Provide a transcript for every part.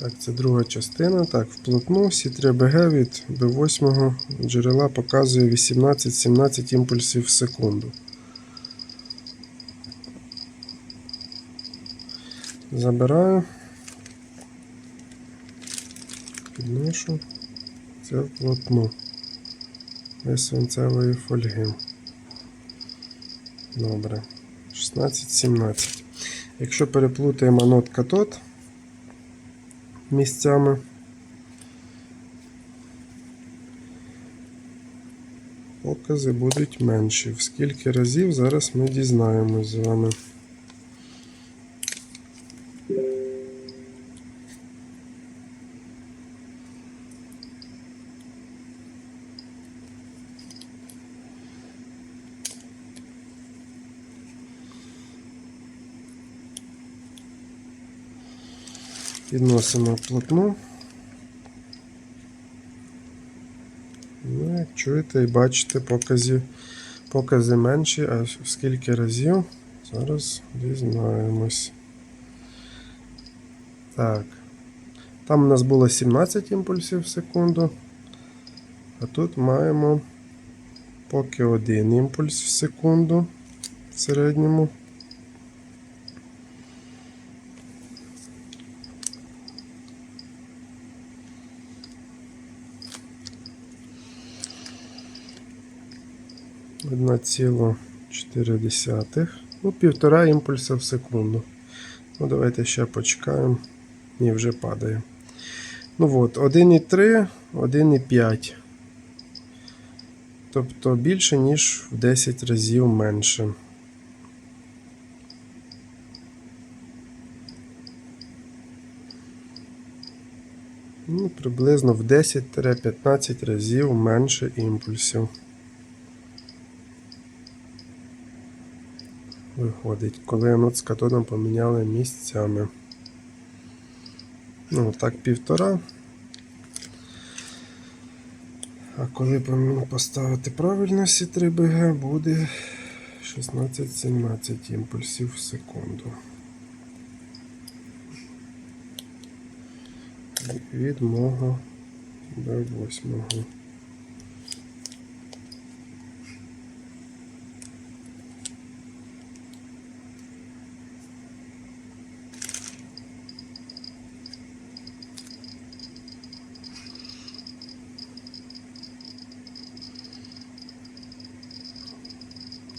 Так, це друга частина. Так, вплотну всі 3 БГ від B8 джерела показує 18-17 імпульсів в секунду. Забираю. Підношу. Це вплотну. Без свинцевої фольги. Добре. 16-17. Якщо переплутаємо анод катод місцями. Покази будуть менші. В скільки разів зараз ми дізнаємось з вами. Підносимо плотну. Ну, як чуєте і бачите, покази, покази менші, а скільки разів. Зараз дізнаємось. Так. Там у нас було 17 імпульсів в секунду. А тут маємо поки один імпульс в секунду в середньому. Одна ціло 4. Ну, півтора імпульса в секунду. Ну, давайте ще почекаємо. Ні, вже падає. Ну от, 1,3, 1,5. Тобто більше, ніж в 10 разів менше. Ну, приблизно в 10-15 разів менше імпульсів. Виходить, коли анод з катодом поміняли місцями. Ну, так, півтора. А коли поставити правильно всі 3 БГ, буде 16-17 імпульсів в секунду. Від мого Б8.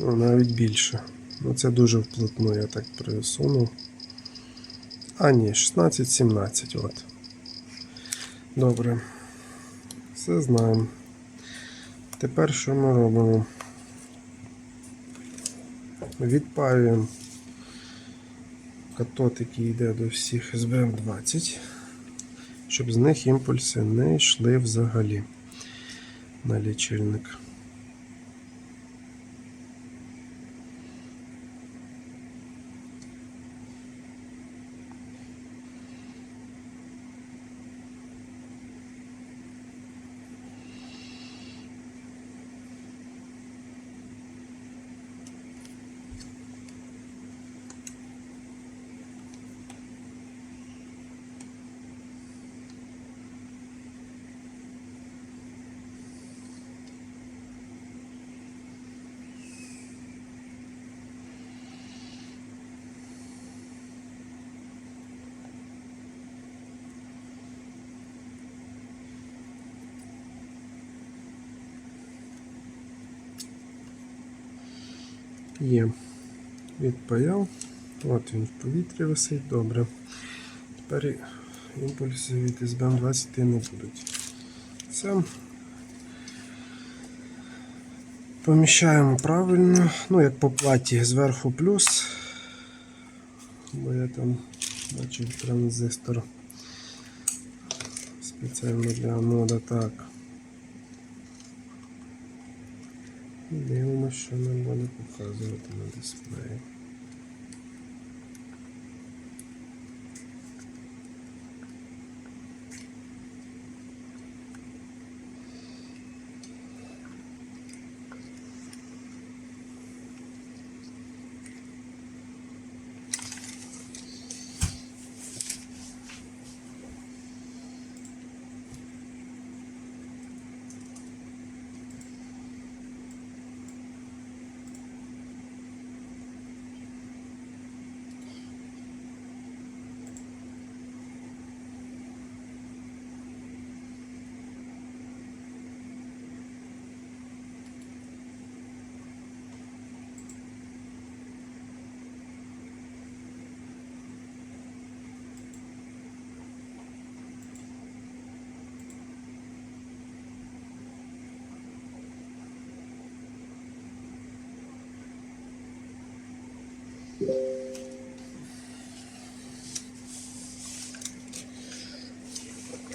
Ну, навіть більше. Ну, це дуже вплотну, я так присунув. А, ні, 16-17, от. Добре. Все знаємо. Тепер що ми робимо? Відпаюємо катод, який йде до всіх СБМ20, щоб з них імпульси не йшли взагалі на лічильник. Є. Відпаяв. От він в повітрі висить, добре. Тепер імпульси від СБМ 20 не будуть. Все. Поміщаємо правильно. Ну, як по платі зверху плюс. Бо я там бачив транзистор спеціально для анода. Так. Дивимося, що нам буде показувати на дисплеї.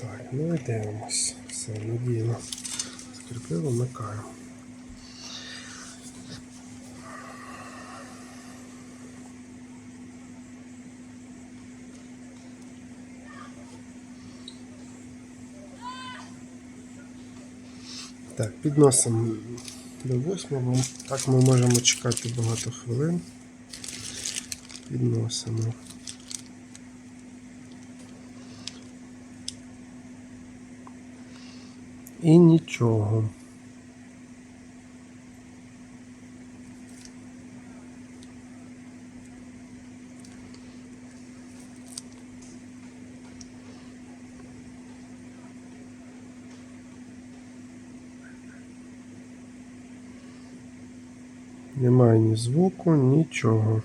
Так, ну і дивимось. Все, надійно. Скріпило, вмикаю. Так, підносимо до восьмого. Так ми можемо чекати багато хвилин. Підносимо. І нічого. Немає ні звуку, нічого.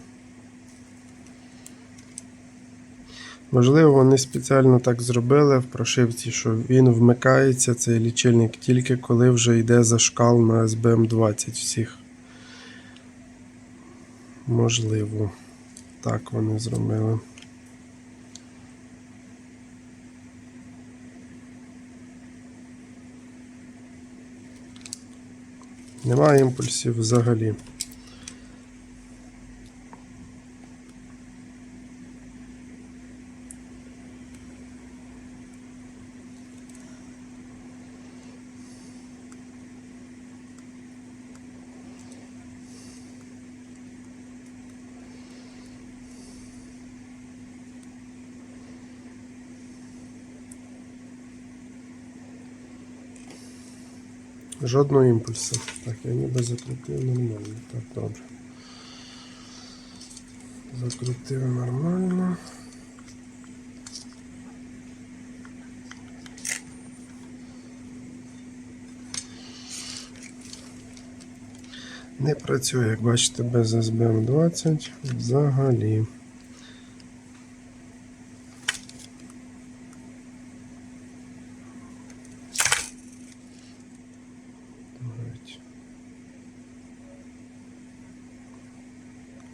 Можливо, вони спеціально так зробили в прошивці, що він вмикається, цей лічильник, тільки коли вже йде зашкал на SBM20 всіх. Можливо. Так вони зробили. Немає імпульсів взагалі. Жодного імпульсу. Так, я ніби закрутив нормально. Так, добре. Закрутив нормально. Не працює, як бачите, без SBM 20 взагалі. Давайте.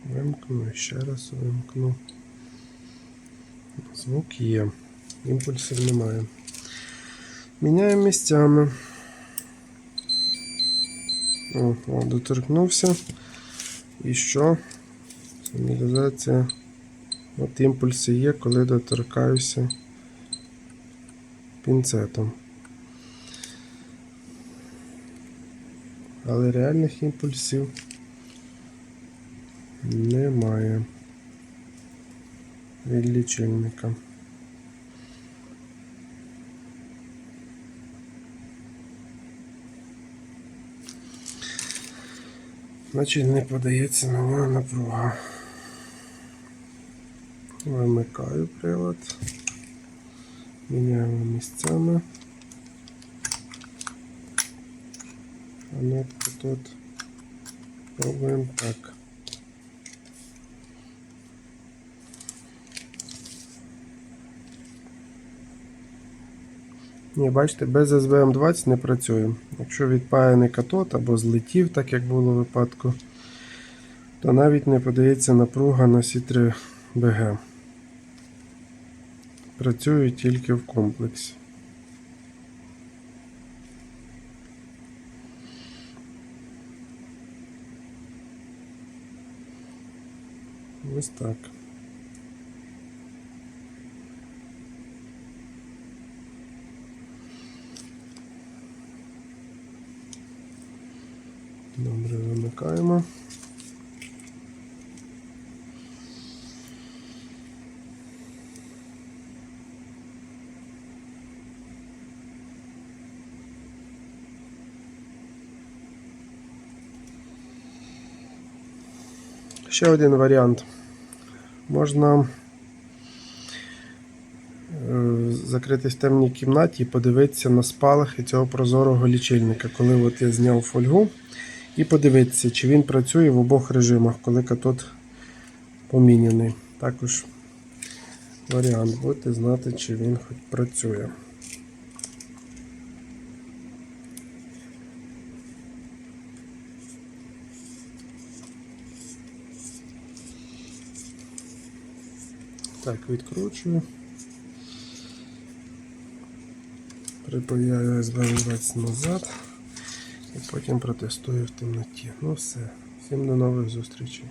Вимкну, ще раз вимкну. Звук є. Імпульсів немає. Міняємо місцями. О, о, доторкнувся. І що? Сигналізація. От імпульси є, коли доторкаюся пінцетом. Але реальних імпульсів немає від лічильника. Значить не подається нього напруга. Вимикаю прилад. Міняємо місцями. Кнопку тут. Пробуємо так. Ні, бачите, без SBM20 не працює. Якщо відпаяний катод або злетів, так як було в випадку, то навіть не подається напруга на C3 BG. Працює тільки в комплексі. Ось так. Добре, вимикаємо. Ще один варіант. Можна е, закритись в темній кімнаті і подивитися на спалахи цього прозорого лічильника, коли от я зняв фольгу, і подивитися, чи він працює в обох режимах, коли катод поміняний. Також варіант, будете знати, чи він хоч працює. Так, відкручую. Припаяю СБ-20 назад і потім протестую в темноті. Ну все. Всім до нових зустрічей.